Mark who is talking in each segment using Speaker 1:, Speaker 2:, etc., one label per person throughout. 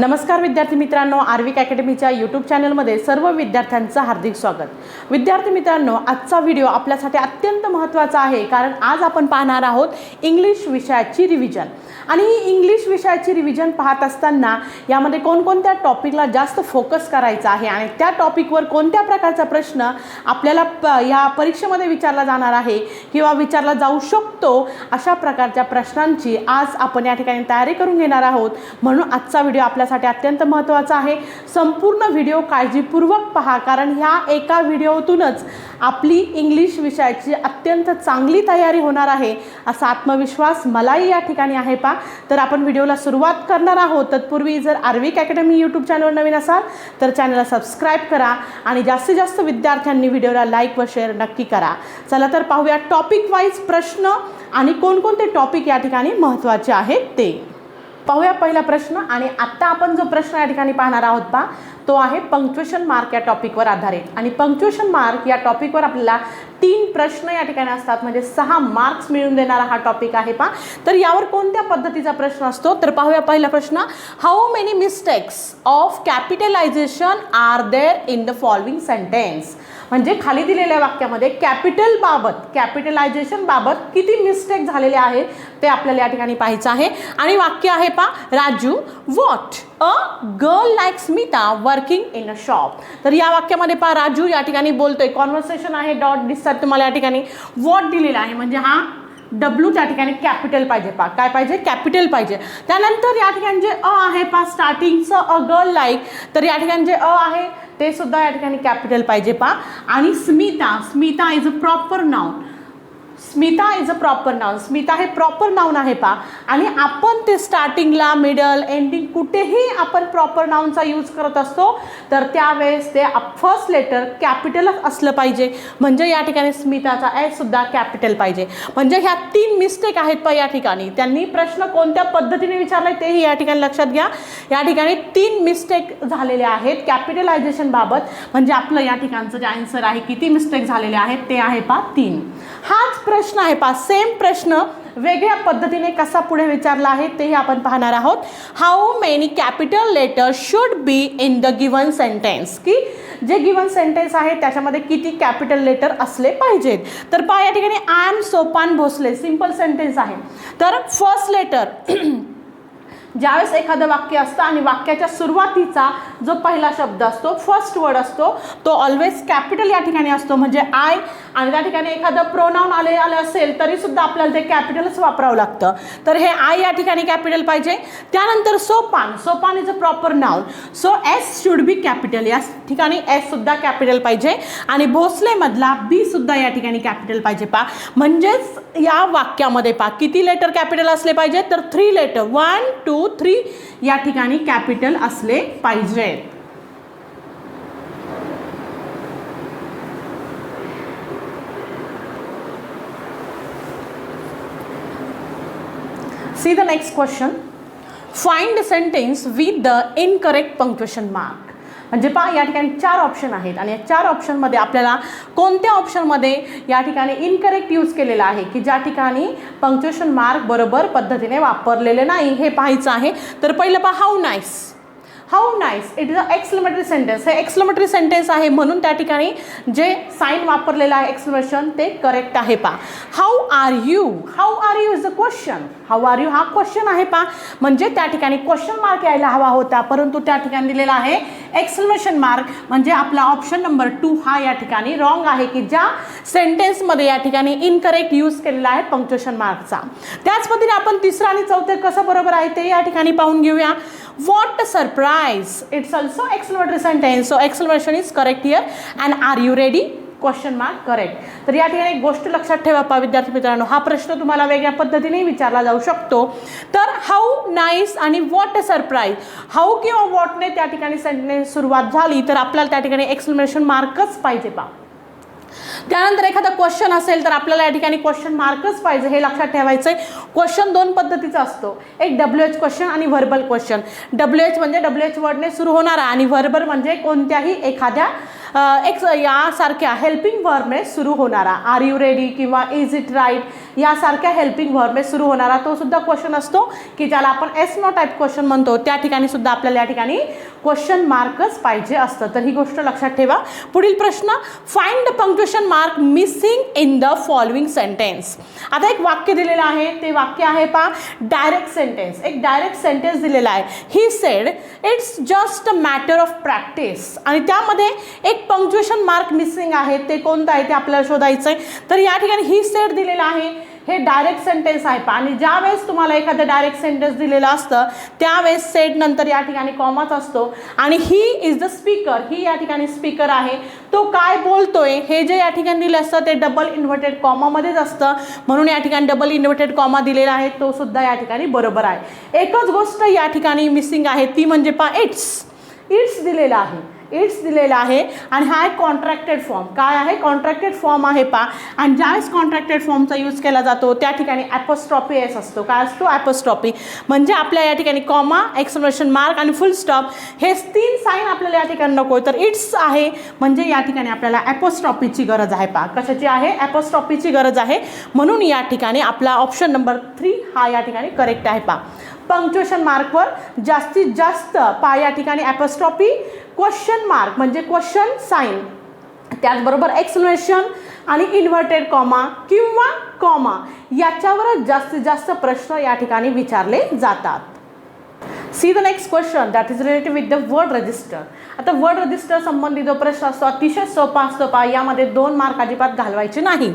Speaker 1: नमस्कार विद्यार्थी मित्रांनो आर्विक अकॅडमीच्या यूट्यूब चॅनलमध्ये सर्व विद्यार्थ्यांचं हार्दिक स्वागत. विद्यार्थी मित्रांनो आजचा व्हिडिओ आपल्यासाठी अत्यंत महत्त्वाचा आहे कारण आज आपण पाहणार आहोत इंग्लिश विषयाची रिव्हिजन आणि ही इंग्लिश विषयाची रिव्हिजन पाहत असताना यामध्ये कोणकोणत्या टॉपिकला जास्त फोकस करायचा आहे आणि त्या टॉपिकवर कोणत्या प्रकारचा प्रश्न आपल्याला प या परीक्षेमध्ये विचारला जाणार आहे किंवा विचारला जाऊ शकतो अशा प्रकारच्या प्रश्नांची आज आपण या ठिकाणी तयारी करून घेणार आहोत. म्हणून आजचा व्हिडिओ आपल्या आपल्यासाठी अत्यंत महत्त्वाचं आहे. संपूर्ण व्हिडिओ काळजीपूर्वक पहा कारण ह्या एका व्हिडिओतूनच आपली इंग्लिश विषयाची अत्यंत चांगली तयारी होणार आहे असा आत्मविश्वास मलाही या ठिकाणी आहे पा तर आपण व्हिडिओला सुरुवात करणार आहोत. तत्पूर्वी जर आर्विक अकॅडमी यूट्यूब चॅनलवर नवीन असाल तर चॅनलला सबस्क्राईब करा आणि जास्तीत जास्त विद्यार्थ्यांनी व्हिडिओला लाईक व शेअर नक्की करा. चला तर पाहूया टॉपिक वाईज प्रश्न आणि कोणकोणते टॉपिक या ठिकाणी महत्त्वाचे आहेत ते. पाहूया पहिला प्रश्न. आणि आत्ता आपण जो प्रश्न या ठिकाणी पाहणार आहोत पा तो आहे पंक्च्युएशन मार्क या टॉपिकवर आधारित. आणि पंक्च्युएशन मार्क या टॉपिकवर आपल्याला तीन प्रश्न या ठिकाणी असतात. म्हणजे सहा मार्क्स मिळून देणारा हा टॉपिक आहे पा तर यावर कोणत्या पद्धतीचा प्रश्न असतो? तर पाहूया पहिला प्रश्न. How many mistakes of capitalization are there in the following sentence म्हणजे खाली दिलेल्या वाक्यामध्ये कॅपिटल बाबत कॅपिटलायझेशन बाबत किती मिस्टेक झालेले आहेत ते आपल्याला या ठिकाणी पाहायचं आहे. आणि वाक्य आहे पा Raju what a girl like Smita working in a shop तर या वाक्यामध्ये पा राजू या ठिकाणी बोलतोय. कॉन्व्हर्सेशन आहे डॉट दिसतात तुम्हाला या ठिकाणी. वॉट दिलेला आहे म्हणजे हा डब्ल्यू त्या ठिकाणी कॅपिटल पाहिजे पा. काय पाहिजे? कॅपिटल पाहिजे. त्यानंतर या ठिकाणी जे अ आहे पा स्टार्टिंगचं अ गर्ल लाईक तर या ठिकाणी जे अ आहे ते सुद्धा या ठिकाणी कॅपिटल पाहिजे पा आणि Smita Smita is a proper noun Smita is a proper noun Smita हे प्रॉपर नाउन आहे पा आणि आपण ते स्टार्टिंगला मिडल एंडिंग कुठेही आपण प्रॉपर नाउनचा यूज करत असतो तर त्यावेळेस ते फर्स्ट लेटर कॅपिटलच असलं पाहिजे. म्हणजे या ठिकाणी स्मिताचा सुद्धा कॅपिटल पाहिजे. म्हणजे ह्या तीन मिस्टेक आहेत पा या ठिकाणी. त्यांनी प्रश्न कोणत्या पद्धतीने विचारला तेही या ठिकाणी लक्षात घ्या. या ठिकाणी तीन मिस्टेक झालेल्या आहेत कॅपिटलायझेशनबाबत म्हणजे आपलं या ठिकाणचं जे आन्सर आहे किती मिस्टेक झालेले आहेत ते आहे पा तीन. हाच प्रश्न आहे पा सेम प्रश्न वेगळ्या पद्धतीने कसा पुढे विचारला आहे तेही आपण पाहणार आहोत. How many capital letter should be in the given sentence की जे गिवन सेंटेन्स आहे त्याच्यामध्ये किती कॅपिटल लेटर असले पाहिजेत. तर पा या ठिकाणी I am Sopan Bhosale simple sentence आहे. तर फर्स्ट लेटर ज्यावेळेस एखादं वाक्य असतं आणि वाक्याच्या सुरुवातीचा जो पहिला शब्द असतो फर्स्ट वर्ड असतो तो ऑलवेज कॅपिटल या ठिकाणी असतो म्हणजे आय आणि त्या ठिकाणी एखादं प्रोनाऊन आले आलं असेल तरीसुद्धा आपल्याला ते कॅपिटलच वापरावं लागतं. तर हे आय या ठिकाणी कॅपिटल पाहिजे. त्यानंतर Sopan. Sopan is a proper noun so S should be capital या ठिकाणी एस सुद्धा कॅपिटल पाहिजे. आणि भोसलेमधला बी सुद्धा या ठिकाणी कॅपिटल पाहिजे. पा म्हणजेच या वाक्यामध्ये पा किती लेटर कॅपिटल असले पाहिजे? तर three letter one two two three या ठिकाणी कॅपिटल असले पाहिजे. See the next question find sentence with the incorrect punctuation mark म्हणजे पहा या ठिकाणी चार ऑप्शन आहेत. आणि या चार ऑप्शनमध्ये आपल्याला कोणत्या ऑप्शनमध्ये या ठिकाणी इनकरेक्ट यूज केलेला आहे? की ज्या ठिकाणी पंक्च्युएशन मार्क बरोबर पद्धतीने वापरलेले नाही हे पाहायचं आहे. तर पहिलं पहा how nice how nice it is a exclamatory sentence हे एक्सलमेटरी सेंटेन्स आहे म्हणून त्या ठिकाणी जे साईन वापरलेलं आहे एक्सप्लेनेशन ते करेक्ट आहे पा how are you how are you is a question how are you हा क्वेश्चन आहे पा म्हणजे त्या ठिकाणी क्वेश्चन मार्क यायला हवा होता परंतु त्या ठिकाणी दिलेला आहे एक्सलमेशन मार्क म्हणजे आपला ऑप्शन नंबर टू हा या ठिकाणी रॉंग आहे की ज्या सेंटेन्समध्ये या ठिकाणी इनकरेक्ट यूज केलेला आहे पंक्च्युएशन मार्कचा त्याच पद्धतीने आपण तिसरं आणि चौथे कसं बरोबर आहे ते या ठिकाणी पाहून घेऊया. What surprise it's also exclamatory sentence so exclamation is correct here. And are you ready question mark correct तर या ठिकाणी एक गोष्ट लक्षात ठेवा पा विद्यार्थी मित्रांनो. हा प्रश्न तुम्हाला वेगळ्या पद्धतीने विचारला जाऊ शकतो. तर हाऊ नाईस आणि वॉट अ सरप्राईज हाऊ किंवा वॉटने त्या ठिकाणी सेंटेन्स सुरुवात झाली तर आपल्याला त्या ठिकाणी एक्सप्लेनेशन मार्कच पाहिजे पा. त्यानंतर एखादा क्वेश्चन असेल तर आपल्याला या ठिकाणी क्वेश्चन मार्कच पाहिजे हे लक्षात ठेवायचं आहे क्वेश्चन दोन पद्धतीचा असतो. एक डब्ल्यू एच क्वेश्चन आणि व्हर्बल क्वेश्चन डब्ल्यू एच म्हणजे डब्ल्यू एच वर्डने सुरू होणारा आणि व्हर्बल म्हणजे कोणत्याही एखाद्या एक यासारख्या हेल्पिंग वर्बने सुरू होणारा. आर यू रेडी किंवा इज इट राईट यासारख्या हेल्पिंग वर्बने सुरू होणारा तो सुद्धा क्वेश्चन असतो. की ज्याला आपण एस नो टाईप क्वेश्चन म्हणतो त्या ठिकाणी सुद्धा आपल्याला या ठिकाणी क्वेश्चन मार्कच पाहिजे असतं तर ही गोष्ट लक्षात ठेवा. पुढील प्रश्न find punctuation mark missing in the following sentence आता एक वाक्य दिलेलं आहे ते वाक्य आहे पा डायरेक्ट सेंटेन्स एक डायरेक्ट सेंटेन्स दिलेला आहे. He said it's just a matter of practice आणि त्यामध्ये एक पंक्च्युएशन मार्क मिसिंग आहे. ते कोणतं आहे? ते आपल्याला शोधायचं आहे तर या ठिकाणी ही सेड दिलेलं आहे. हे डायरेक्ट सेंटेन्स आहे. पा आणि ज्यावेळेस तुम्हाला एखादं डायरेक्ट सेंटेन्स दिलेलं असतं त्यावेळेस सेट नंतर या ठिकाणी कॉमाच असतो. आणि ही इज द स्पीकर ही या ठिकाणी स्पीकर आहे. तो काय बोलतोय हे जे या ठिकाणी दिलं असतं ते डबल इन्व्हर्टेड कॉमामध्येच असतं. म्हणून या ठिकाणी डबल इन्व्हर्टेड कॉमा दिलेला आहे. तो सुद्धा या ठिकाणी बरोबर आहे. एकच गोष्ट या ठिकाणी मिसिंग आहे. ती म्हणजे पा इट्स इट्स दिलेलं आहे. इट्स दिलेला आहे. आणि हा एक कॉन्ट्रॅक्टेड फॉर्म काय आहे? कॉन्ट्रॅक्टेड फॉर्म आहे पा. आणि ज्यावेळेस कॉन्ट्रॅक्टेड फॉर्मचा यूज केला जातो त्या ठिकाणी ॲपोस्ट्रॉपी एस असतो. काय असतो? ॲपोस्ट्रॉपी म्हणजे आपल्या या ठिकाणी कॉमा एक्सप्रेशन मार्क आणि फुल स्टॉप हे तीन साईन आपल्याला या ठिकाणी नको तर इट्स आहे. म्हणजे या ठिकाणी आपल्याला ॲपोस्ट्रॉपीची गरज आहे पा. कशाची आहे? ॲपोस्ट्रॉपीची गरज आहे. म्हणून या ठिकाणी आपला ऑप्शन नंबर थ्री हा या ठिकाणी करेक्ट आहे पा. पंक्च्युएशन मार्कवर जास्तीत जास्त पा या ठिकाणी ॲपोस्ट्रॉपी क्वेश्चन मार्क म्हणजे क्वेश्चन साईन त्याचबरोबर एक्सप्लेनेशन आणि इन्व्हर्टेड कॉमा किंवा कॉमा याच्यावरच जास्तीत जास्त प्रश्न या ठिकाणी विचारले जातात. See the next question that is related with the word register आता वर्ड रजिस्टर संबंधित जो प्रश्न असतो अतिशय सोपा सोपा यामध्ये दोन मार्क अजिबात घालवायचे नाही.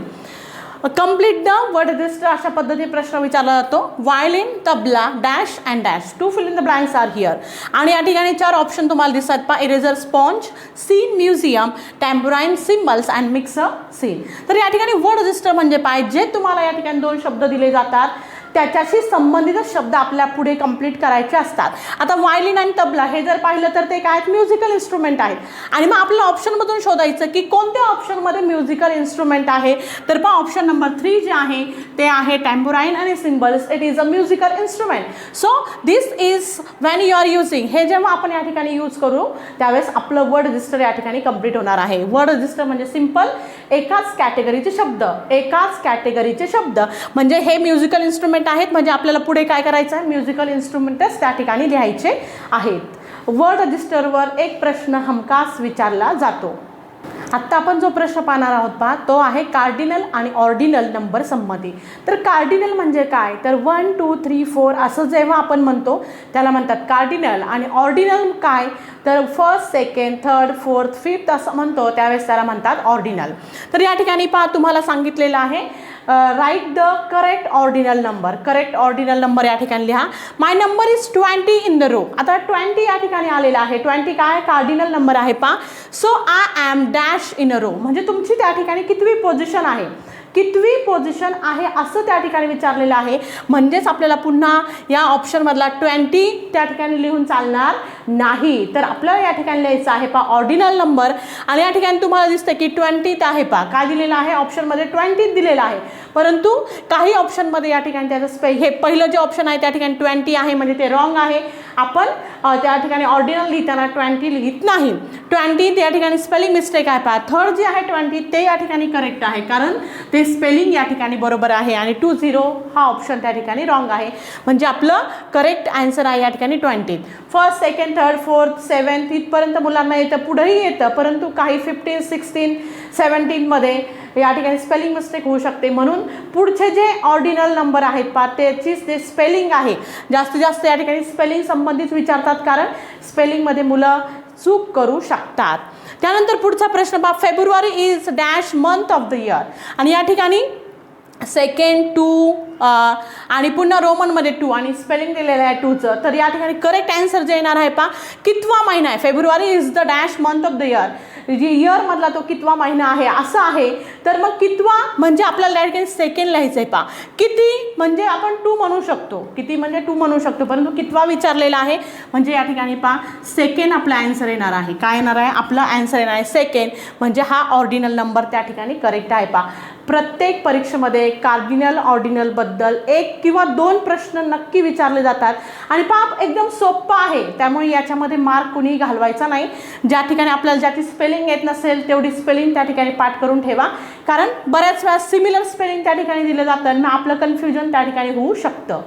Speaker 1: कंप्लीट द वर्ड रजिस्टर अशा पद्धतीने प्रश्न विचारला जातो. Violin tabla dash and dash to fill in the blanks are here आणि या ठिकाणी चार ऑप्शन तुम्हाला दिसतात पा eraser sponge scene museum tambourine cymbals and mixer scene तर या ठिकाणी वर्ड रजिस्टर म्हणजे पाहिजे. तुम्हाला या ठिकाणी दोन शब्द दिले जातात. त्याच्याशी संबंधित शब्द आपल्या पुढे कंप्लीट करायचे असतात. आता वायलिन आणि तबला हे जर पाहिलं तर ते काय? म्युझिकल इन्स्ट्रुमेंट आहेत. आणि मग आपल्या ऑप्शनमधून शोधायचं की कोणत्या ऑप्शनमध्ये म्युझिकल इन्स्ट्रुमेंट आहे? तर पहा ऑप्शन नंबर थ्री जे आहे ते आहे टॅम्बुराईन आणि cymbals it is a musical instrument so this is when you are using हे जेव्हा आपण या ठिकाणी यूज करू त्यावेळेस आपलं वर्ड रजिस्टर या ठिकाणी कंप्लीट होणार आहे. वर्ड रजिस्टर म्हणजे सिंपल एकाच कॅटेगरीचे शब्द. एकाच कॅटेगरीचे शब्द. म्हणजे हे म्युझिकल इन्स्ट्रुमेंट आहेत. म्हणजे आपल्याला पुढे काय करायचं आहे म्युझिकल इन्स्ट्रुमेंटच त्या ठिकाणी लिहायचे आहेत. वर्ड रजिस्टरवर एक प्रश्न हमखास विचारला जातो. आत्ता आपण जो प्रश्न पाहणार आहोत पहा तो आहे कार्डिनल आणि ऑर्डिनल नंबर संमती. तर कार्डिनल म्हणजे काय? तर वन टू थ्री फोर असं जेव्हा आपण म्हणतो त्याला म्हणतात कार्डिनल आणि ऑर्डिनल काय? तर first second third fourth fifth असं म्हणतो त्यावेळेस त्याला म्हणतात ऑर्डिनल तर या ठिकाणी पहा तुम्हाला सांगितलेलं आहे write the correct ordinal number correct ordinal number या ठिकाणी लिहा. My number is twenty in the row आता ट्वेंटी या ठिकाणी आलेला आहे. ट्वेंटी काय? कार्डिनल नंबर आहे पा so I am dash in a row म्हणजे तुमची त्या ठिकाणी कितवी पोझिशन आहे? कितवी पोझिशन आहे असं त्या ठिकाणी विचारलेलं आहे. म्हणजेच आपल्याला पुन्हा या ऑप्शनमधला ट्वेंटी त्या ठिकाणी लिहून चालणार नाही. तर आपल्याला या ठिकाणी लिहायचं आहे पा ऑर्डिनल नंबर आणि या ठिकाणी तुम्हाला दिसतं की ट्वेंटीत आहे पा काय दिलेलं आहे? ऑप्शनमध्ये ट्वेंटीत दिलेलं आहे. परंतु काही ऑप्शनमध्ये या ठिकाणी त्याचं स्पे हे पहिलं जे ऑप्शन आहे त्या ठिकाणी ट्वेंटी आहे म्हणजे ते रॉंग आहे. आपण त्या ठिकाणी ऑर्डिनल लिहिताना ट्वेंटी लिहित नाही. ट्वेंटी त्या ठिकाणी स्पेलिंग मिस्टेक आहे पहा. थर्ड जे आहे ट्वेंटी ते या ठिकाणी करेक्ट आहे. कारण ते स्पेलिंग या ठिकाणी बरोबर आहे आणि टू झिरो हा ऑप्शन त्या ठिकाणी रॉंग आहे. म्हणजे आपलं करेक्ट आन्सर आहे या ठिकाणी twenty first second third fourth seventh इथपर्यंत मुलांना येतं पुढेही येतं. परंतु काही फिफ्टीन सिक्स्टीन सेवन्टीनमध्ये या ठिकाणी स्पेलिंग मिस्टेक होऊ शकते. म्हणून पुढचे जे ऑर्डिनल नंबर आहेत पा त्याची जे स्पेलिंग आहे. जास्तीत जास्त या ठिकाणी स्पेलिंग संबंधित विचारतात कारण स्पेलिंगमध्ये मुलं चूक करू शकतात. त्यानंतर पुढचा प्रश्न बा February is dash month of the year आणि या ठिकाणी सेकंड टू आणि पुन्हा रोमनमध्ये टू आणि स्पेलिंग दिलेलं आहे टूचं तर या ठिकाणी करेक्ट ॲन्सर जे येणार आहे पा कितवा महिना आहे? February is the dash month of the year जे इयरमधला तो कितवा महिना आहे असं आहे. तर मग कितवा म्हणजे आपल्याला या ठिकाणी सेकंड लिहायचं आहे पा किती म्हणजे आपण टू म्हणू शकतो. किती म्हणजे टू म्हणू शकतो. परंतु कितवा विचारलेला आहे? म्हणजे या ठिकाणी पा सेकंड आपला ॲन्सर येणार आहे. काय येणार आहे? आपला ॲन्सर येणार आहे सेकंड म्हणजे हा ऑर्डिनल नंबर त्या ठिकाणी करेक्ट आहे पा प्रत्येक परीक्षेमध्ये कार्डिनल ऑर्डिनलबद्दल एक किंवा दोन प्रश्न नक्की विचारले जातात. आणि पाप एकदम सोप्पा आहे. त्यामुळे याच्यामध्ये मार्क कुणीही घालवायचा नाही. ज्या ठिकाणी आपल्याला ज्याची स्पेलिंग येत नसेल तेवढी स्पेलिंग त्या ठिकाणी पाठ करून ठेवा. कारण बऱ्याच वेळा सिमिलर स्पेलिंग त्या ठिकाणी दिलं जातं आणि मग आपलं कन्फ्युजन त्या ठिकाणी होऊ शकतं.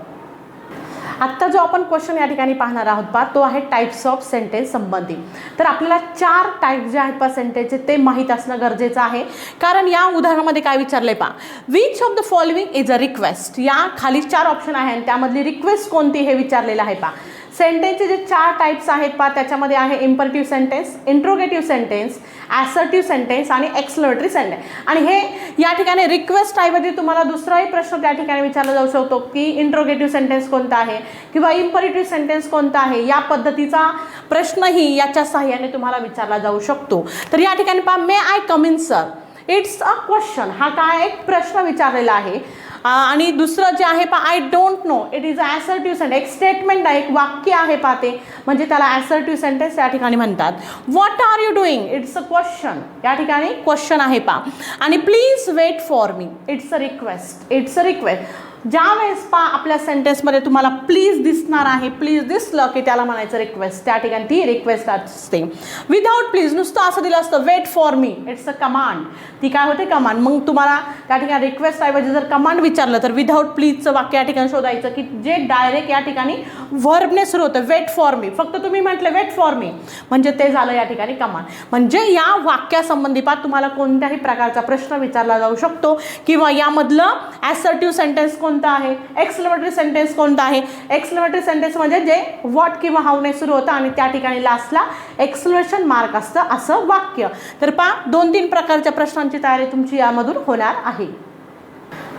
Speaker 1: आत्ता जो आपण क्वेश्चन या ठिकाणी पाहणार आहोत पा तो आहे टाईप्स ऑफ सेंटेन्स संबंधी. तर आपल्याला चार टाईप जे आहेत पा सेंटेन्सचे ते माहीत असणं गरजेचं आहे. कारण या उदाहरणामध्ये काय विचारलं आहे पा which of the following is a request या खाली चार ऑप्शन आहे आणि त्यामधली रिक्वेस्ट कोणती हे विचारलेलं आहे पा सेंटेन्सचे जे चार टाईप्स आहेत पा त्याच्यामध्ये आहे imperative sentence interrogative sentence assertive sentence आणि एक्सलमेटरी सेंटेन्स आणि हे या ठिकाणी रिक्वेस्ट ऐवजी तुम्हाला दुसराही प्रश्न त्या ठिकाणी विचारला जाऊ शकतो की इंट्रोगेटिव्ह सेंटेन्स कोणता आहे किंवा इम्परेटिव्ह सेंटेन्स कोणता आहे या पद्धतीचा प्रश्नही याच्या सहाय्याने तुम्हाला विचारला जाऊ शकतो. तर या ठिकाणी पहा may I come in sir it's a question हा काय एक प्रश्न विचारलेला आहे. आणि दुसरं जे आहे पा I don't know it is a assertive sentence एक स्टेटमेंट आहे एक वाक्य आहे पा ते. म्हणजे त्याला ॲसर्टिव्ह सेंटेन्स या ठिकाणी म्हणतात. What are you doing it's a question या ठिकाणी क्वेश्चन आहे पा आणि please wait for me it's a request it's a request ज्या वेळेस पा आपल्या सेंटेन्समध्ये तुम्हाला प्लीज दिसणार आहे प्लीज दिसलं की त्याला म्हणायचं रिक्वेस्ट त्या ठिकाणी ती रिक्वेस्ट असते. विदाऊट प्लीज नुसतं असं दिलं असतं wait for me it's a command ती काय होते? कमांड मग तुम्हाला त्या ठिकाणी रिक्वेस्ट ऐवजी जर कमांड विचारलं तर विदाऊट प्लीजचं वाक्य या ठिकाणी शोधायचं की जे डायरेक्ट या ठिकाणी व्हर्बने सुरू होतं वेट फॉर मी फक्त तुम्ही म्हटलं वेट फॉर मी म्हणजे ते झालं या ठिकाणी कमांड म्हणजे या वाक्यासंबंधी पा तुम्हाला कोणत्याही प्रकारचा प्रश्न विचारला जाऊ शकतो किंवा यामधलं ॲसर्टिव्ह सेंटेन्स कोण कोणतं आहे? एक्सलमेटरी सेंटेन्स कोणतं आहे? एक्सलमेटरी सेंटेन्स म्हणजे जे वॉट किंवा हाऊने सुरू होतं आणि त्या ठिकाणी लास्टला एक्सक्लेमेशन मार्क असतं असं वाक्य. तर पहा दोन तीन प्रकारच्या प्रश्नांची तयारी तुमची यामधून होणार आहे.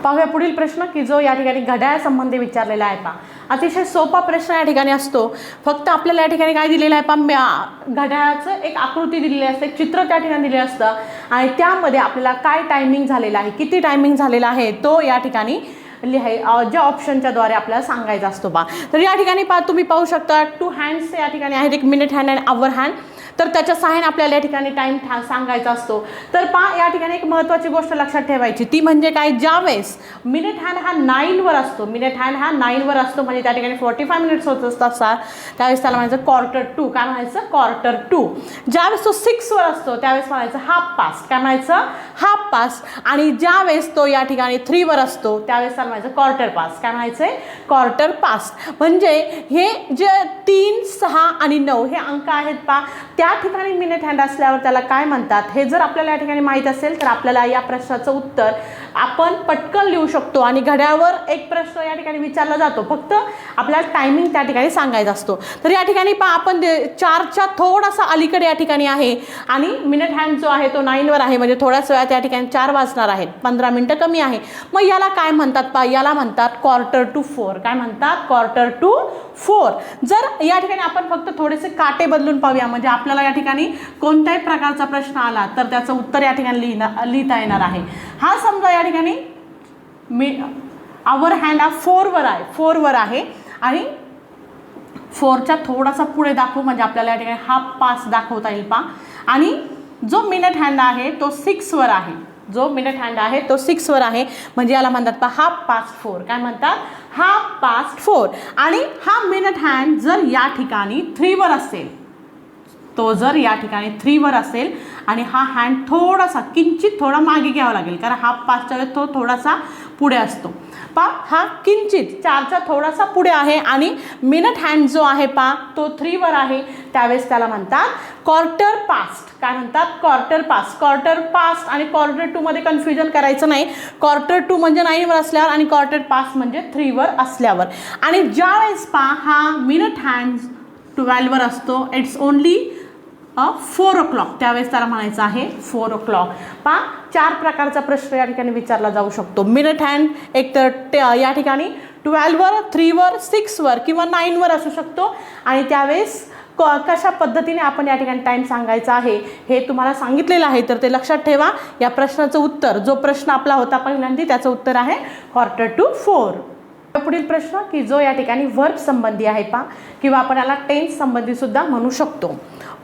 Speaker 1: पाहूया पुढील प्रश्न की जो या ठिकाणी घड्याळासंबंधी विचारलेला आहे पा अतिशय सोपा प्रश्न या ठिकाणी असतो. फक्त आपल्याला या ठिकाणी काय दिलेलं आहे पा म्या- घड्याळाचं एक आकृती दिलेली असते एक चित्र त्या ठिकाणी दिलेलं असतं. आणि त्यामध्ये आपल्याला काय टायमिंग झालेलं आहे किती टायमिंग झालेला आहे तो या ठिकाणी लिहाय ज्या ऑप्शनच्या द्वारे आपल्याला सांगायचा असतो बा. तर या ठिकाणी पा तुम्ही पाहू शकता टू हँड्स या ठिकाणी आहेत एक minute hand and hour hand तर त्याच्या सहाय्याने आपल्याला या ठिकाणी टाईम ठा सांगायचा असतो. तर पा या ठिकाणी एक महत्त्वाची गोष्ट लक्षात ठेवायची. ती म्हणजे काय? ज्यावेळेस मिनिट हँड हा नाईनवर असतो. मिनिट हँड हा नाईनवर असतो म्हणजे त्या ठिकाणी फोर्टी फाय मिनिट्स होत असतात सा त्यावेळेस त्याला म्हणायचं क्वार्टर टू काय म्हणायचं? क्वार्टर टू ज्यावेळेस तो सिक्सवर असतो त्यावेळेस म्हणायचं हाफ पास काय म्हणायचं? हाफ पास आणि ज्यावेळेस तो या ठिकाणी थ्रीवर असतो त्यावेळेस त्याला म्हणायचं क्वार्टर पास काय म्हणायचं आहे क्वार्टर पास म्हणजे हे जे तीन सहा आणि नऊ हे अंक आहेत पा त्या ठिकाणी मिनिट हँड असल्यावर त्याला काय म्हणतात? हे जर आपल्याला या ठिकाणी माहीत असेल तर आपल्याला या प्रश्नाचं उत्तर आपण पटकन लिहू शकतो आणि घड्याळवर एक प्रश्न या ठिकाणी विचारला जातो. फक्त आपल्याला टायमिंग त्या ठिकाणी सांगायचा असतो. तर या ठिकाणी पा आपण चारच्या थोडासा अलीकडे या ठिकाणी आहे आणि मिनिट हँड जो आहे तो नाईनवर आहे. म्हणजे थोड्याच वेळात या ठिकाणी चार वाजणार आहेत. पंधरा मिनटं कमी आहे. मग याला काय म्हणतात पा याला म्हणतात क्वार्टर टू फोर काय म्हणतात? क्वार्टर टू फोर जर या ठिकाणी आपण फक्त थोडेसे काटे बदलून पाहूया. म्हणजे आपल्याला या ठिकाणी कोणत्याही प्रकारचा प्रश्न आला तर त्याचं उत्तर या ठिकाणी लिहिणं लिहिता येणार आहे. हा समजा त्या ठिकाणी मी आवर हँड हा फोरवर आहे फोरवर आहे. आणि फोरच्या थोडासा पुढे दाखवू म्हणजे आपल्याला या ठिकाणी हाफ पास दाखवता येईल पा आणि जो मिनट हँड आहे तो सिक्सवर आहे. जो मिनट हँड आहे तो सिक्सवर आहे. म्हणजे याला म्हणतात पा हाफ पास फोर काय म्हणतात? हाफ पास फोर आणि हा मिनट हँड जर या ठिकाणी थ्रीवर असेल तो जर या ठिकाणी थ्रीवर असेल आणि हा हँड थोडासा किंचित थोडा मागे घ्यावा लागेल कारण हा पाचच्या वेळेस तो थोडासा पुढे असतो. पा हा किंचित चारचा थोडासा पुढे आहे आणि मिनट हँड जो आहे पा तो थ्रीवर आहे. त्यावेळेस त्याला म्हणतात क्वार्टर पास्ट काय म्हणतात? क्वार्टर पास्ट क्वार्टर पास्ट आणि क्वार्टर टूमध्ये कन्फ्युजन करायचं नाही. क्वार्टर टू म्हणजे नाईनवर असल्यावर आणि क्वार्टर पास्ट म्हणजे थ्रीवर असल्यावर. आणि ज्यावेळेस पा हा मिनट हँड ट्वेल्ववर असतो it's only four o'clock त्यावेळेस त्याला म्हणायचं आहे फोर ओ क्लॉक पा चार प्रकारचा प्रश्न या ठिकाणी विचारला जाऊ शकतो. मिनिट हँड एक तर टे- या ठिकाणी ट्वेल्ववर थ्रीवर सिक्सवर किंवा नाईनवर असू शकतो. आणि त्यावेळेस क कशा पद्धतीने आपण या ठिकाणी टाईम सांगायचा आहे हे तुम्हाला सांगितलेलं आहे. तर ते लक्षात ठेवा. या प्रश्नाचं उत्तर जो प्रश्न आपला होता पहिल्यांदा त्याचं उत्तर आहे क्वार्टर टू फोर पुढील प्रश्न की जो या ठिकाणी वर्ब संबंधी आहे पा किंवा आपण याला टेन्स संबंधी सुद्धा म्हणू शकतो.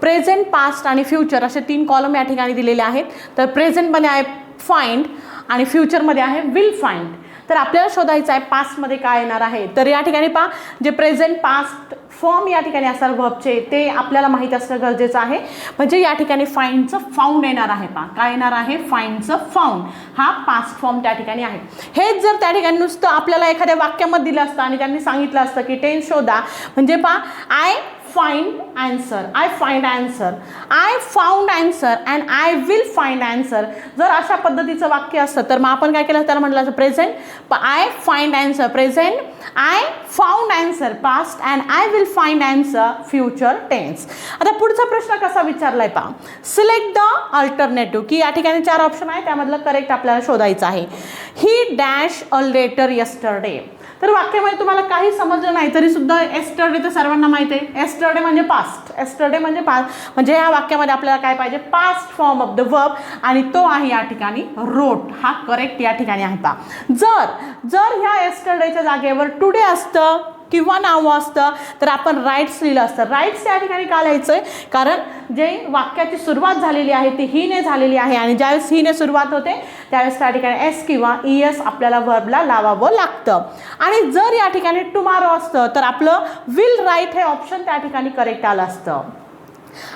Speaker 1: प्रेझेंट पास्ट आणि फ्युचर असे तीन कॉलम या ठिकाणी दिलेले आहेत. तर प्रेझेंटमध्ये आहे फाइंड आणि फ्युचरमध्ये आहे विल फाइंड तर आपल्याला शोधायचं आहे पास्टमध्ये काय येणार आहे. तर या ठिकाणी पहा जे प्रेझेंट पास्ट फॉर्म या ठिकाणी असणार व्हबचे ते आपल्याला माहीत असणं गरजेचं आहे. म्हणजे या ठिकाणी फाईनचं फाऊंड येणार आहे पहा. काय येणार आहे? फाईनचं फाऊंड हा पास्ट फॉर्म त्या ठिकाणी आहे. हेच जर त्या ठिकाणी नुसतं आपल्याला एखाद्या वाक्यामध्ये दिलं असतं आणि त्यांनी सांगितलं असतं की टेन्स शोधा. म्हणजे पहा I find answer I find answer. I found answer and I will find answer जर अशा पद्धतीचं वाक्य असतं तर मग आपण काय केलं? त्याला म्हटलं असं present I find answer. Present I found answer. Past and I will find answer. Future tense आता पुढचा प्रश्न कसा विचारलाय पहा. सिलेक्ट द अल्टरनेटिव्ह की या ठिकाणी चार ऑप्शन आहे त्यामधलं करेक्ट आपल्याला शोधायचं आहे. He dash a letter yesterday तर वाक्यामध्ये तुम्हाला काही समजलं नाही तरी सुद्धा एस्टरडे तर सर्वांना माहिती आहे. एस्टरडे म्हणजे पास्ट एस्टरडे म्हणजे पास म्हणजे ह्या वाक्यामध्ये आपल्याला काय पाहिजे? Past form of the verb आणि तो आहे या ठिकाणी रोट हा करेक्ट या ठिकाणी आहे पा जर जर ह्या एस्टरडेच्या जागेवर टुडे असतं किंवा नावं असतं तर आपण राईट्स लिहिलं असतं. राईट्स या ठिकाणी का लिहायचं आहे कारण जे वाक्याची सुरुवात झालेली आहे ती हीने झालेली आहे आणि ज्यावेळेस हीने सुरुवात होते त्यावेळेस त्या ठिकाणी एस किंवा ई एस आपल्याला वर्बला लावावं लागतं. आणि जर या ठिकाणी टुमारो असतं तर आपलं विल राईट हे ऑप्शन त्या ठिकाणी करेक्ट आलं असतं.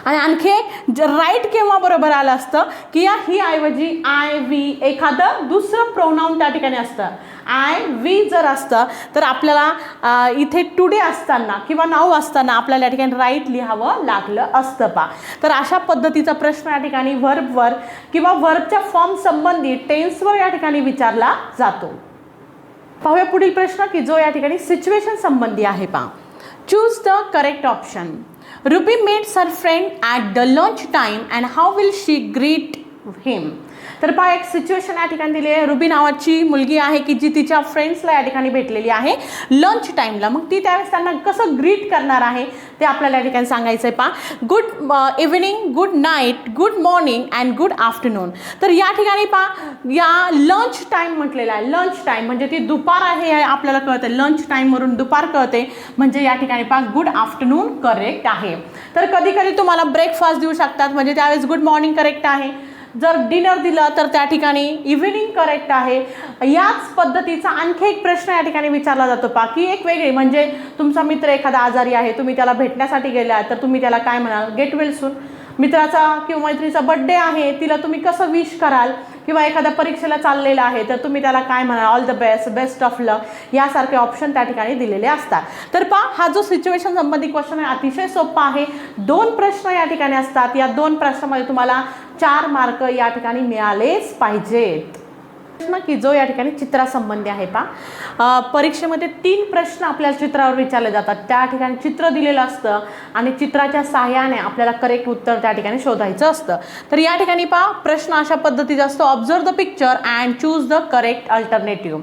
Speaker 1: आणि आणखी एक राईट केव्हा बरोबर आलं असतं की या ही ऐवजी आय वी एखादं दुसरं प्रोनाऊन त्या ठिकाणी असतं. आय वी जर असतं तर आपल्याला इथे टुडे असताना किंवा नाव असताना आपल्याला या ठिकाणी राईट लिहावं लागलं असतं पा. तर अशा पद्धतीचा प्रश्न या ठिकाणी वर्बवर किंवा वर्बच्या फॉर्म संबंधी टेन्सवर या ठिकाणी विचारला जातो. पाहूया पुढील प्रश्न की जो या ठिकाणी सिच्युएशन संबंधी आहे पा. Choose the correct option Ruby meets her friend at the lunch time and how will she greet him? तर पहा एक सिच्युएशन या ठिकाणी दिली आहे. रुबी नावाची मुलगी आहे की जी तिच्या फ्रेंड्सला या ठिकाणी भेटलेली आहे. लंच टाईमला मग ती त्यावेळेस त्यांना कसं ग्रीट करणार आहे ते आपल्याला या ठिकाणी सांगायचं आहे पहा good evening good night good morning and good afternoon तर या ठिकाणी पहा या लंच टाईम म्हटलेला आहे. लंच टाईम म्हणजे ती दुपार आहे आपल्याला कळतं लंच टाईमवरून दुपार कळते म्हणजे या ठिकाणी पहा गुड आफ्टरनून करेक्ट आहे. तर कधी कधी तुम्हाला ब्रेकफास्ट देऊ शकतात. म्हणजे त्यावेळेस गुड मॉर्निंग करेक्ट आहे. जर डिनर दिलं तर त्या ठिकाणी इव्हिनिंग करेक्ट आहे. याच पद्धतीचा आणखी एक प्रश्न या ठिकाणी विचारला जातो. पा की एक वेगळी म्हणजे तुमचा मित्र एखादा आजारी आहे तुम्ही त्याला भेटण्यासाठी गेला तर तुम्ही त्याला काय म्हणाल? गेट वेल सून मित्राचा किंवा मैत्रीचा बड्डे आहे तिला तुम्ही कसं विश कराल? किंवा एखाद्या परीक्षेला चाललेला आहे तर तुम्ही त्याला काय म्हणाल? All the best best of luck यासारखे ऑप्शन त्या ठिकाणी दिलेले असतात. तर पहा हा जो सिच्युएशन संबंधी क्वेश्चन आहे अतिशय सोपा आहे. दोन प्रश्न या ठिकाणी असतात. या दोन प्रश्नामध्ये तुम्हाला चार मार्क या ठिकाणी मिळालेच पाहिजेत. की जो या ठिकाणी चित्रासंबंधी आहे पा परीक्षेमध्ये तीन प्रश्न आपल्याला चित्रावर विचारले जातात. त्या ठिकाणी चित्र दिलेलं असतं आणि चित्राच्या सहाय्याने आपल्याला करेक्ट उत्तर त्या ठिकाणी शोधायचं असतं. तर या ठिकाणी पहा प्रश्न अशा पद्धतीचा असतो. Observe the picture and choose the correct alternative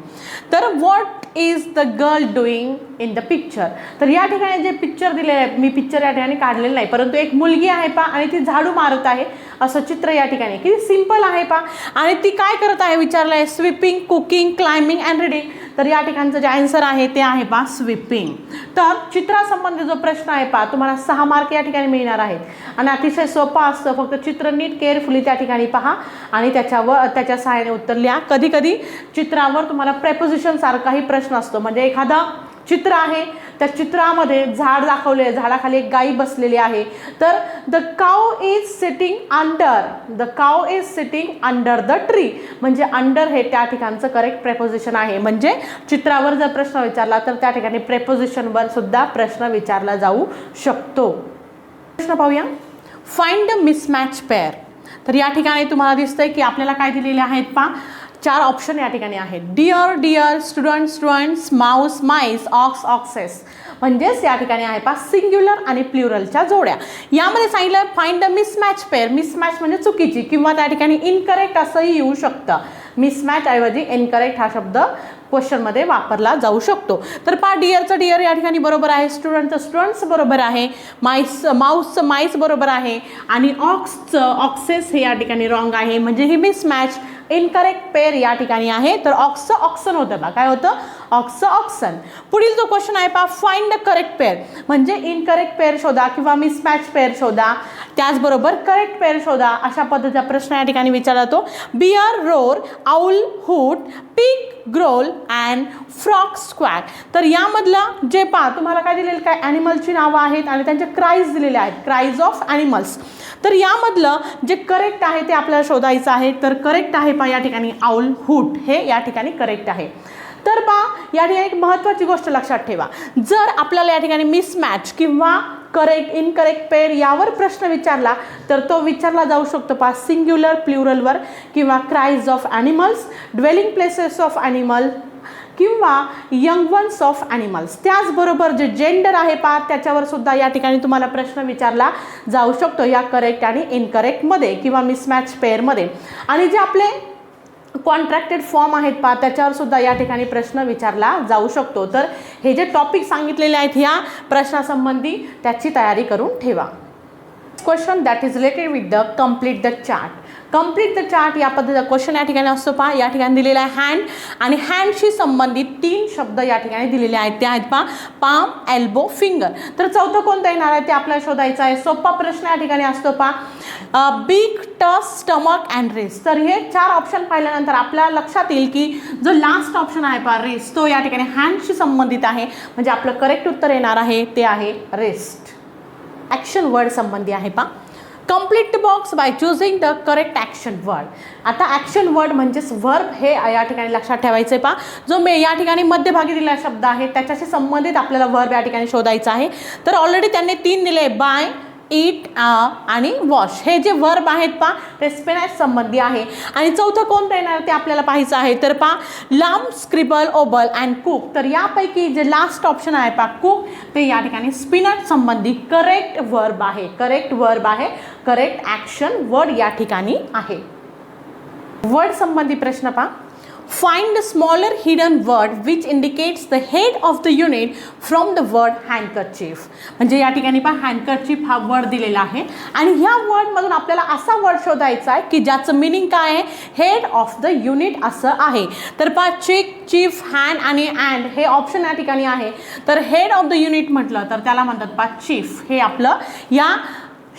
Speaker 1: तर what is the girl doing in the picture तर या ठिकाणी जे पिक्चर दिलेले आहे मी पिक्चर या ठिकाणी काढलेलं नाही परंतु एक मुलगी आहे पा आणि ती झाडू मारत आहे असं चित्र या ठिकाणी किती सिंपल आहे पा आणि ती काय करत आहे विचारलं आहे sweeping cooking climbing and reading तर या ठिकाणचं जे आन्सर आहे ते आहे पा स्विपिंग तर चित्रासंबंधी जो प्रश्न आहे पा तुम्हाला सहा मार्क या ठिकाणी मिळणार आहेत. आणि अतिशय सोपं असतं फक्त चित्र नीट केअरफुली त्या ठिकाणी पहा. आणि त्याच्यावर त्याच्या सहाय्याने उत्तर लिहा. कधी कधी चित्रावर तुम्हाला प्रेपोजिशनसारखाही प्रश्न असतो. म्हणजे एखादा चित्र आहे. त्या चित्रामध्ये झाड दाखवले आहे झाडाखाली एक गाई बसलेली आहे. तर the cow is sitting under the cow is sitting under the tree म्हणजे अंडर हे त्या ठिकाणचं करेक्ट प्रेपोजिशन आहे. म्हणजे चित्रावर जर प्रश्न विचारला तर त्या ठिकाणी प्रेपोजिशनवर सुद्धा प्रश्न विचारला जाऊ शकतो. प्रश्न पाहूया. फाइंड द मिसमॅच पेअर तर या ठिकाणी तुम्हाला दिसतंय की आपल्याला काय दिलेले आहेत पा चार ऑप्शन या ठिकाणी आहेत. Deer deer student students mouse mice ox oxes म्हणजेच या ठिकाणी आहे पा सिंग्युलर आणि प्ल्युरलच्या जोड्या. यामध्ये सांगितलं find the mismatch pair mismatch म्हणजे चुकीची किंवा त्या ठिकाणी इनकरेक्ट असंही येऊ शकतं. मिसमॅच ऐवजी इनकरेक्ट हा शब्द क्वेश्चनमध्ये वापरला जाऊ शकतो. तर पा डिअरचं डिअर या ठिकाणी बरोबर आहे स्टुडंटचं स्टुडंट्स बरोबर आहे माईस माऊसचं माईस बरोबर आहे आणि ऑक्सचं ऑक्सेस हे या ठिकाणी रॉंग आहे. म्हणजे ही मिसमॅच इनकरेक्ट पेअर या ठिकाणी आहे. तर ऑक्स ऑक्सन होतं बा. काय होतं? ऑक्स ऑक्सन पुढील जो क्वेश्चन आहे पहा फाईंड द करेक्ट पेअर म्हणजे इनकरेक्ट पेअर शोधा किंवा मिसमॅच पेअर शोधा. त्याचबरोबर करेक्ट पेअर शोधा. अशा पद्धतीचा प्रश्न या ठिकाणी विचारला जातो. Bear roar owl hoot pig growl and frog squawk तर यामधलं जे पहा तुम्हाला काय दिलेलं? काय ॲनिमलची नावं आहेत आणि त्यांचे क्राईज दिलेले आहेत. क्राईज ऑफ ॲनिमल्स तर यामधलं जे करेक्ट आहे ते आपल्याला शोधायचं आहे. तर करेक्ट आहे पहा या ठिकाणी आऊल हुट हे या ठिकाणी करेक्ट आहे. तर पहा या ठिकाणी एक महत्त्वाची गोष्ट लक्षात ठेवा. जर आपल्याला या ठिकाणी मिसमॅच किंवा करेक्ट इनकरेक्ट पेअर यावर प्रश्न विचारला तर तो विचारला जाऊ शकतो. पहा सिंग्युलर प्ल्युरलवर किंवा cries of animals dwelling places of animal किंवा यंग वन्स ऑफ ॲनिमल्स त्याचबरोबर जे जेंडर आहे पहा त्याच्यावर सुद्धा या ठिकाणी तुम्हाला प्रश्न विचारला जाऊ शकतो या करेक्ट आणि इनकरेक्टमध्ये किंवा मिसमॅच पेअरमध्ये आणि जे आपले कॉन्ट्रॅक्टेड फॉर्म आहेत पहा त्याच्यावर सुद्धा या ठिकाणी प्रश्न विचारला जाऊ शकतो. तर हे जे टॉपिक सांगितलेले आहेत ह्या प्रश्नासंबंधी त्याची तयारी करून ठेवा. Question that is related with the complete the chart complete the chart या पद्धतीचा क्वेश्चन या ठिकाणी असतो पहा. या ठिकाणी दिलेला आहे हँड आणि हँडशी संबंधित तीन शब्द या ठिकाणी दिलेले आहेत. ते आहेत पहा. पाम एल्बो फिंगर तर चौथं कोणतं येणार आहे ते आपल्याला शोधायचं आहे. सोपा प्रश्न या ठिकाणी असतो पहा. बिग टस स्टमक अँड रेस तर हे चार ऑप्शन पाहिल्यानंतर आपल्या लक्षात येईल की जो लास्ट ऑप्शन आहे पहा रेस तो या ठिकाणी हँडशी संबंधित आहे. म्हणजे आपलं करेक्ट उत्तर येणार आहे. ते आहे रेस्ट ॲक्शन वर्ड संबंधी आहे पा complete box by choosing the correct action word आता ॲक्शन वर्ड म्हणजेच वर्ब हे या ठिकाणी लक्षात ठेवायचं आहे पा जो मे या ठिकाणी मध्यभागी दिलेला शब्द आहे त्याच्याशी संबंधित आपल्याला वर्ब या ठिकाणी शोधायचा आहे. तर ऑलरेडी त्यांनी तीन दिले बाय ईट uh, आणि वॉश हे जे वर्ब आहेत पा ते स्पेनॅच संबंधी आहे. आणि चौथं कोणतं येणार ते आपल्याला पाहायचं आहे. तर पा लांब स्क्रिबल ओबल अँड कुक तर यापैकी जे लास्ट ऑप्शन आहे पा कुक ते या ठिकाणी स्पिनर संबंधी करेक्ट वर्ब आहे. करेक्ट वर्ब आहे. करेक्ट ॲक्शन वर्ड या ठिकाणी आहे. वर्ड संबंधी प्रश्न पहा. Find the smaller hidden word which indicates the head of the unit from the word handkerchief. म्हणजे या ठिकाणी पहा हँडकरचीफ हा वर्ड दिलेला आहे. आणि ह्या वर्डमधून आपल्याला असा वर्ड शोधायचा आहे की ज्याचं मिनिंग काय आहे? हेड ऑफ द युनिट असं आहे. तर पहा चेक चीफ हँड आणि अँड हे ऑप्शन या ठिकाणी आहे. तर हेड ऑफ द युनिट म्हटलं तर त्याला म्हणतात पहा चीफ हे आपलं या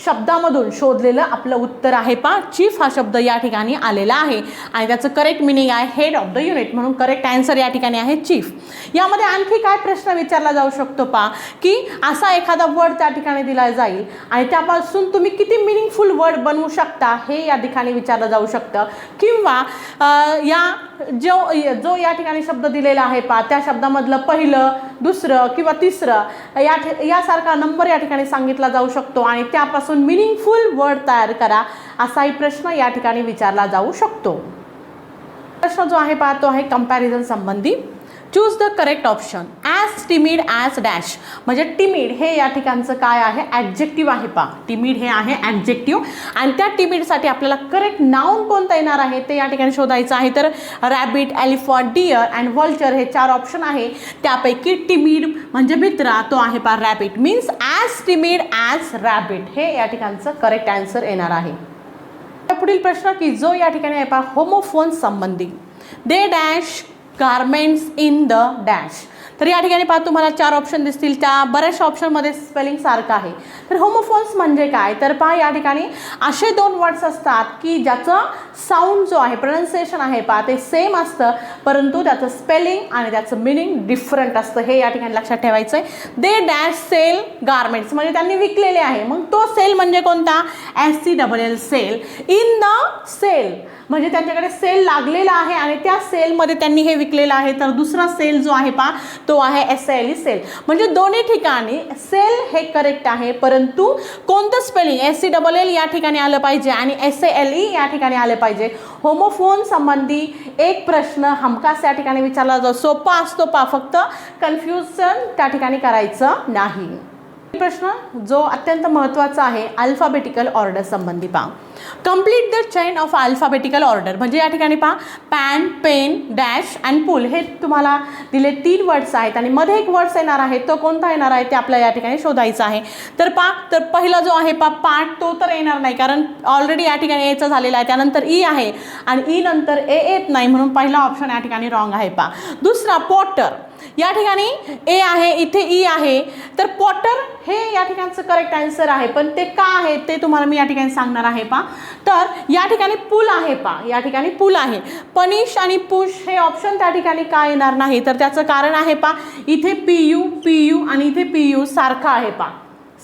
Speaker 1: शब्दामधून शोधलेलं आपलं उत्तर आहे पा. चीफ हा शब्द या ठिकाणी आलेला आहे. आणि त्याचं करेक्ट मिनिंग आहे हेड ऑफ द युनिट म्हणून करेक्ट आन्सर या ठिकाणी आहे चीफ यामध्ये आणखी काय प्रश्न विचारला जाऊ शकतो पा? की असा एखादा वर्ड त्या ठिकाणी दिला जाईल आणि त्यापासून तुम्ही किती मिनिंगफुल वर्ड बनवू शकता हे या ठिकाणी विचारलं जाऊ शकतं. किंवा या जो जो या ठिकाणी शब्द दिलेला आहे पा त्या शब्दामधलं पहिलं दुसरं किंवा तिसरं या ठि यासारखा नंबर या ठिकाणी सांगितला जाऊ शकतो आणि त्यापासून मिनिंगफुल वर्ड तयार करा असाही प्रश्न या ठिकाणी विचारला जाऊ शकतो. प्रश्न जो आहे पाहतो आहे कंपॅरिझन संबंधी. Choose the correct option as timid as dash म्हणजे टिमिड हे या ठिकाणचं काय आहे? ॲडजेक्टिव्ह आहे पा टिमिड हे आहे ॲडजेक्टिव्ह आणि त्या टिमिडसाठी आपल्याला करेक्ट नाऊन कोणतं येणार आहे? ते या ठिकाणी शोधायचं आहे. तर rabbit elephant deer and vulture हे चार ऑप्शन आहे. त्यापैकी टिमिड म्हणजे मित्रा तो आहे पा rabbit means as timid as rabbit हे या ठिकाणचं करेक्ट आन्सर येणार आहे. पुढील प्रश्न की जो या ठिकाणी आहे पहा होमोफोन संबंधी. They dash garments in the dash तर या ठिकाणी पहा तुम्हाला चार ऑप्शन दिसतील. त्या बऱ्याचशा ऑप्शनमध्ये स्पेलिंग सारखं आहे. तर होमोफोन्स म्हणजे काय? तर पहा या ठिकाणी असे दोन वर्ड्स असतात की ज्याचं साऊंड जो आहे प्रोनाऊन्सिएशन आहे पहा ते सेम असतं परंतु त्याचं स्पेलिंग आणि त्याचं मिनिंग डिफरंट असतं. हे या ठिकाणी लक्षात ठेवायचं आहे दे डॅश सेल गारमेंट्स म्हणजे त्यांनी विकलेले आहे. मग तो सेल म्हणजे कोणता? S C double L sell in the sale म्हणजे त्यांच्याकडे सेल लागलेला आहे आणि त्या सेलमध्ये त्यांनी हे विकलेलं आहे. तर दुसरा सेल जो आहे पा तो आहे एस एल ई सेल. म्हणजे दोन्ही ठिकाणी सेल हे करेक्ट आहे परंतु कोणतं spelling S C double L या ठिकाणी आलं पाहिजे आणि एस ए एल ई या ठिकाणी आलं पाहिजे. होमोफोन संबंधी एक प्रश्न हमखास या ठिकाणी विचारला जातो. सोपा असतो पा फक्त कन्फ्युजन त्या ठिकाणी करायचं नाही. प्रश्न जो अत्यंत महत्त्वाचा आहे अल्फाबेटिकल ऑर्डर संबंधी पहा. Complete the chain of alphabetical order म्हणजे या ठिकाणी पहा pan pen dash and pull हे तुम्हाला दिले तीन वर्ड्स आहेत आणि मध्ये एक वर्ड्स येणार आहे तो कोणता येणार आहे ते आपल्याला या ठिकाणी शोधायचं आहे. तर पा तर पहिला जो आहे पा पाठ तो तर येणार नाही कारण ऑलरेडी या ठिकाणी एचं झालेला आहे त्यानंतर ई आहे आणि ई नंतर ए येत नाही म्हणून पहिला ऑप्शन या ठिकाणी रॉंग आहे पा दुसरा पॉटर या ठिकाणी ए आहे इथे ई आहे. तर पॉटर हे या ठिकाणचं करेक्ट आन्सर आहे. पण ते का आहे ते तुम्हाला मी या ठिकाणी सांगणार आहे पा तर या ठिकाणी पूल आहे पा या ठिकाणी पूल आहे. पनिश आणि पुश हे ऑप्शन त्या ठिकाणी का येणार नाही? तर त्याचं कारण आहे पा इथे पी यू पी यू आणि इथे पी यू सारखं आहे पा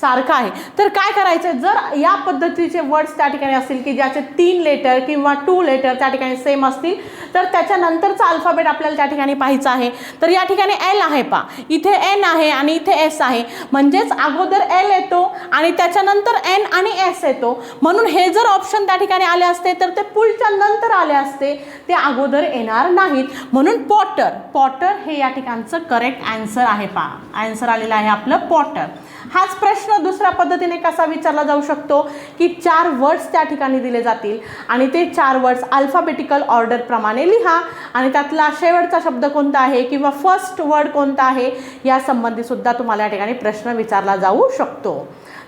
Speaker 1: सारखं आहे. तर काय करायचं? जर या पद्धतीचे वर्ड्स त्या ठिकाणी असतील की ज्याचे तीन लेटर किंवा टू लेटर त्या ठिकाणी सेम असतील तर त्याच्यानंतरचा अल्फाबेट आपल्याला त्या ठिकाणी पाहायचा आहे. तर या ठिकाणी एल आहे पा इथे एन आहे आणि इथे एस आहे. म्हणजेच अगोदर एल येतो आणि त्याच्यानंतर एन आणि एस येतो. म्हणून हे जर ऑप्शन त्या ठिकाणी आले असते तर ते पुलच्या नंतर आले असते ते अगोदर येणार नाहीत. म्हणून पॉटर पॉटर हे या ठिकाणचं करेक्ट आन्सर आहे पा आन्सर आलेलं आहे आपलं पॉटर हाच प्रश्न दुसऱ्या पद्धतीने कसा विचारला जाऊ शकतो की चार वर्ड्स त्या ठिकाणी दिले जातील? आणि ते चार वर्ड्स अल्फाबेटिकल ऑर्डरप्रमाणे लिहा. आणि त्यातला शेवटचा शब्द कोणता आहे किंवा फर्स्ट वर्ड कोणता आहे या संबंधी सुद्धा तुम्हाला या ठिकाणी प्रश्न विचारला जाऊ शकतो.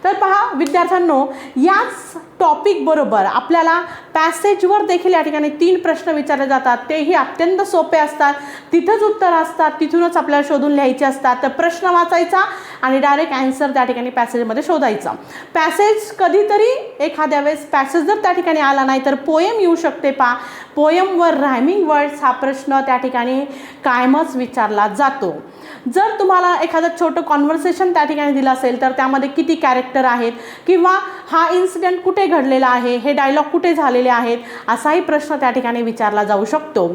Speaker 1: तर पहा विद्यार्थ्यांनो याच टॉपिकबरोबर आपल्याला पॅसेजवर देखील या ठिकाणी तीन प्रश्न विचारले जातात. तेही अत्यंत सोपे असतात. तिथंच उत्तर असतात. तिथूनच आपल्याला शोधून लिहायचे असतात. तर प्रश्न वाचायचा आणि डायरेक्ट ॲन्सर त्या ठिकाणी पॅसेजमध्ये शोधायचा. पॅसेज कधीतरी एखाद्या वेळेस पॅसेज जर त्या ठिकाणी आला नाही तर पोएम येऊ शकते पा पोएमवर रायमिंग वर्ड्स हा प्रश्न त्या ठिकाणी कायमच विचारला जातो. जर तुम्हाला एखादं छोटं कॉन्व्हर्सेशन त्या ठिकाणी दिलं असेल तर त्यामध्ये किती कॅरेक्टर आहेत किंवा हा इन्सिडेंट कुठे घडलेला आहे हे डायलॉग कुठे झालेले आहेत असाही प्रश्न त्या ठिकाणी विचारला जाऊ शकतो.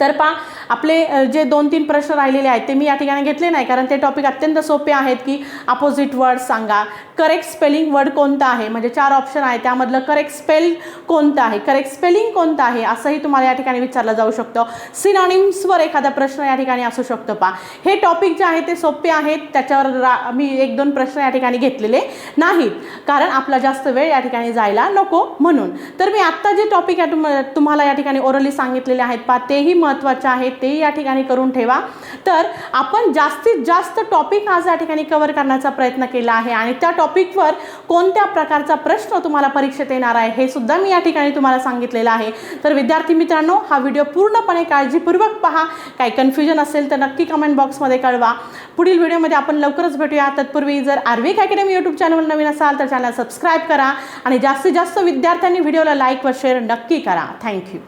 Speaker 1: तर पा आपले जे दोन तीन प्रश्न राहिलेले आहेत ते मी या ठिकाणी घेतले नाही कारण ते टॉपिक अत्यंत सोपे आहेत की अपोजिट वर्ड सांगा करेक्ट स्पेलिंग वर्ड कोणतं आहे? म्हणजे चार ऑप्शन आहे त्यामधलं करेक्ट स्पेल कोणतं आहे? करेक्ट स्पेलिंग कोणतं आहे? असंही तुम्हाला या ठिकाणी विचारलं जाऊ शकतं. सिनॉनिम्सवर एखादा प्रश्न या ठिकाणी असू शकतो पा हे टॉपिक जे आहे ते सोपे आहेत. त्याच्यावर रा मी एक दोन प्रश्न या ठिकाणी घेतलेले नाहीत. कारण आपला जास्त वेळ या ठिकाणी जायला नको म्हणून. तर मी आत्ता जे टॉपिक या तुम तुम्हाला या ठिकाणी ओरली सांगितलेले आहेत पा तेही महत्त्वाचे आहेत. तेही या ठिकाणी करून ठेवा. तर आपण जास्तीत जास्त टॉपिक आज या ठिकाणी कव्हर करण्याचा प्रयत्न केला आहे. आणि त्या टॉपिकवर कोणत्या प्रकारचा प्रश्न तुम्हाला परीक्षेत येणार आहे हे सुद्धा मी या ठिकाणी तुम्हाला सांगितलेलं आहे. तर विद्यार्थी मित्रांनो हा व्हिडिओ पूर्णपणे काळजीपूर्वक पहा. काही कन्फ्युजन असेल तर नक्की कमेंट बॉक्समध्ये कळवा. पुढील व्हिडिओमध्ये आपण लवकरच भेटूया. तत्पूर्वी जर आर्विक अकॅडमी यूट्यूब चॅनल नवीन असाल तर चॅनल सबस्क्राईब करा आणि जास्तीत जास्त विद्यार्थ्यांनी व्हिडिओला लाईक व शेअर नक्की करा. थँक्यू